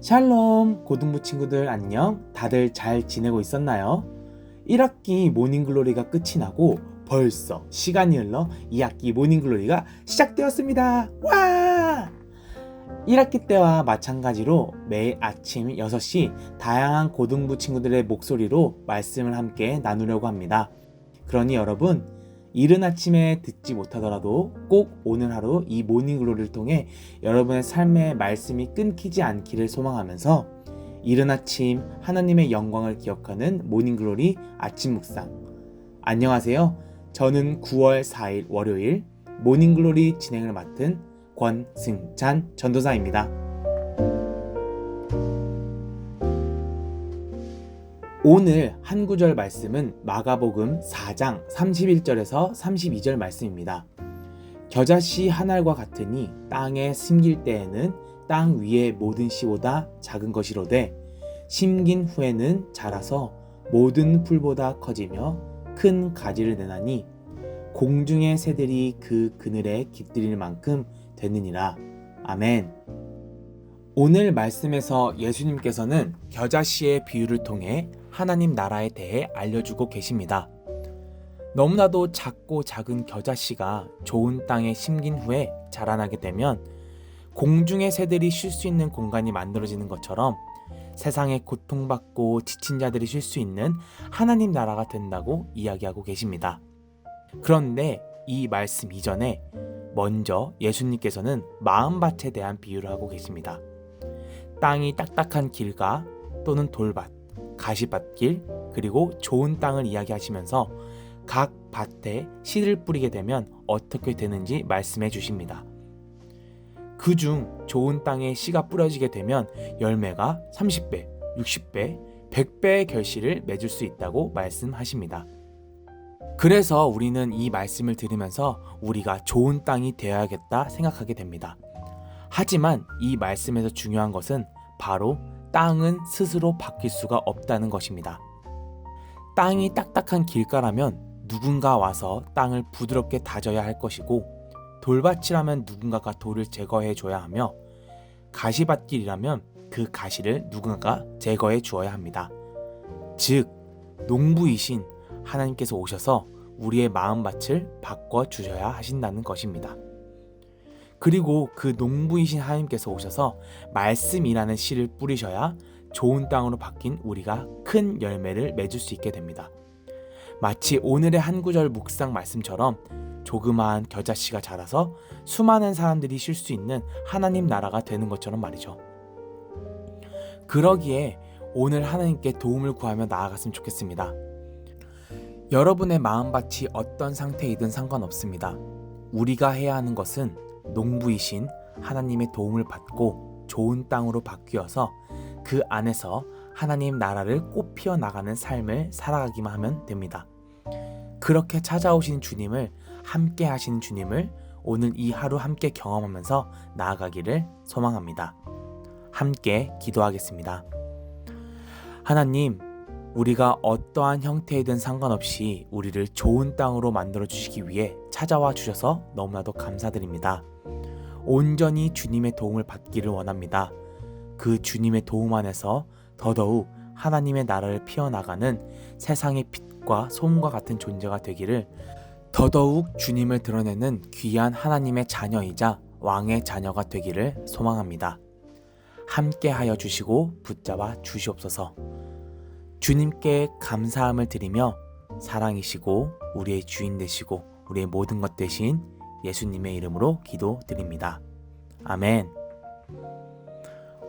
샬롬 고등부 친구들 안녕. 다들 잘 지내고 있었나요? 1학기 모닝글로리가 끝이 나고 벌써 시간이 흘러 2학기 모닝글로리가 시작되었습니다. 와 1학기 때와 마찬가지로 매일 아침 6시 다양한 고등부 친구들의 목소리로 말씀을 함께 나누려고 합니다 그러니 여러분 이른 아침에 듣지 못하더라도 꼭 오늘 하루 이 모닝글로리를 통해 여러분의 삶의 말씀이 끊기지 않기를 소망하면서 이른 아침 하나님의 영광을 기억하는 모닝글로리 아침 묵상. 안녕하세요. 저는 9월 4일 월요일 모닝글로리 진행을 맡은 권승찬 전도사입니다. 오늘 한 구절 말씀은 마가복음 4장 31절에서 32절 말씀입니다. 겨자씨 한 알과 같으니 땅에 심길 때에는 땅 위의 모든 씨보다 작은 것이로되 심긴 후에는 자라서 모든 풀보다 커지며 큰 가지를 내나니 공중의 새들이 그 그늘에 깃들일 만큼 되느니라. 아멘. 오늘 말씀에서 예수님께서는 겨자씨의 비유를 통해 하나님 나라에 대해 알려주고 계십니다. 너무나도 작고 작은 겨자씨가 좋은 땅에 심긴 후에 자라나게 되면 공중의 새들이 쉴 수 있는 공간이 만들어지는 것처럼 세상에 고통받고 지친 자들이 쉴 수 있는 하나님 나라가 된다고 이야기하고 계십니다. 그런데 이 말씀 이전에 먼저 예수님께서는 마음밭에 대한 비유를 하고 계십니다. 땅이 딱딱한 길가 또는 돌밭, 가시밭길, 그리고 좋은 땅을 이야기하시면서 각 밭에 씨를 뿌리게 되면 어떻게 되는지 말씀해 주십니다. 그 중 좋은 땅에 씨가 뿌려지게 되면 열매가 30배, 60배, 100배의 결실을 맺을 수 있다고 말씀하십니다. 그래서 우리는 이 말씀을 들으면서 우리가 좋은 땅이 되어야겠다 생각하게 됩니다. 하지만 이 말씀에서 중요한 것은 바로 땅은 스스로 바뀔 수가 없다는 것입니다. 땅이 딱딱한 길가라면 누군가 와서 땅을 부드럽게 다져야 할 것이고 돌밭이라면 누군가가 돌을 제거해 줘야 하며 가시밭길이라면 그 가시를 누군가가 제거해 주어야 합니다. 즉 농부이신 하나님께서 오셔서 우리의 마음밭을 바꿔 주셔야 하신다는 것입니다. 그리고 그 농부이신 하나님께서 오셔서 말씀이라는 씨를 뿌리셔야 좋은 땅으로 바뀐 우리가 큰 열매를 맺을 수 있게 됩니다. 마치 오늘의 한 구절 묵상 말씀처럼 조그마한 겨자씨가 자라서 수많은 사람들이 쉴 수 있는 하나님 나라가 되는 것처럼 말이죠. 그러기에 오늘 하나님께 도움을 구하며 나아갔으면 좋겠습니다. 여러분의 마음밭이 어떤 상태이든 상관없습니다. 우리가 해야 하는 것은 농부이신 하나님의 도움을 받고 좋은 땅으로 바뀌어서 그 안에서 하나님 나라를 꽃피어 나가는 삶을 살아가기만 하면 됩니다. 그렇게 찾아오신 주님을 함께 하신 주님을 오늘 이 하루 함께 경험하면서 나아가기를 소망합니다. 함께 기도하겠습니다. 하나님, 우리가 어떠한 형태이든 상관없이 우리를 좋은 땅으로 만들어 주시기 위해 찾아와 주셔서 너무나도 감사드립니다. 온전히 주님의 도움을 받기를 원합니다. 그 주님의 도움 안에서 더더욱 하나님의 나라를 피어나가는 세상의 빛과 소음과 같은 존재가 되기를 더더욱 주님을 드러내는 귀한 하나님의 자녀이자 왕의 자녀가 되기를 소망합니다. 함께 하여 주시고 붙잡아 주시옵소서. 주님께 감사함을 드리며 사랑이시고 우리의 주인 되시고 우리의 모든 것 되신 예수님의 이름으로 기도드립니다. 아멘.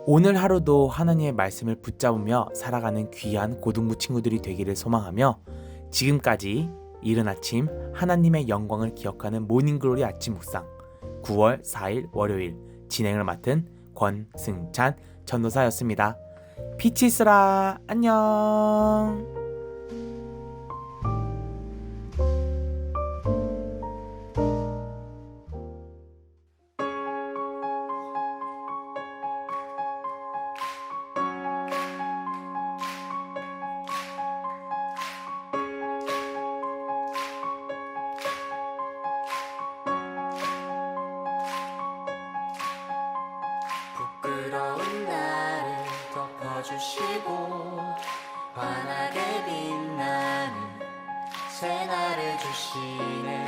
오늘 하루도 하나님의 말씀을 붙잡으며 살아가는 귀한 고등부 친구들이 되기를 소망하며 지금까지 이른 아침 하나님의 영광을 기억하는 모닝글로리 아침 묵상 9월 4일 월요일 진행을 맡은 권승찬 전도사였습니다. 피치 있으라 안녕. 새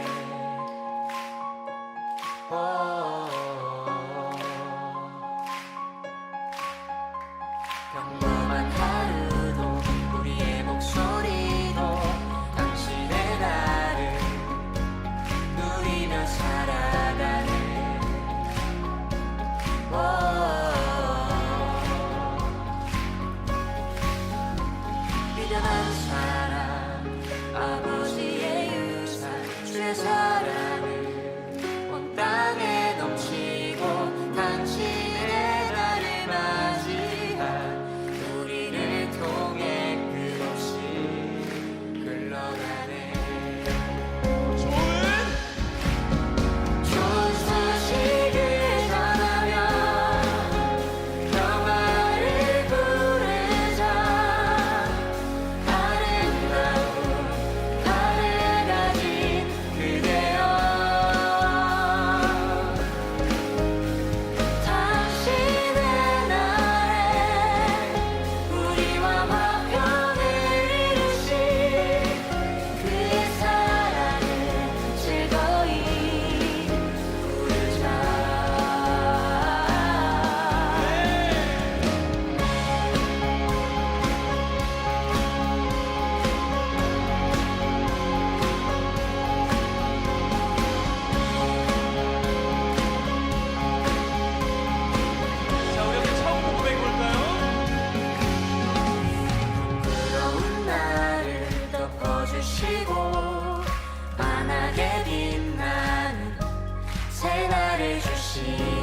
心。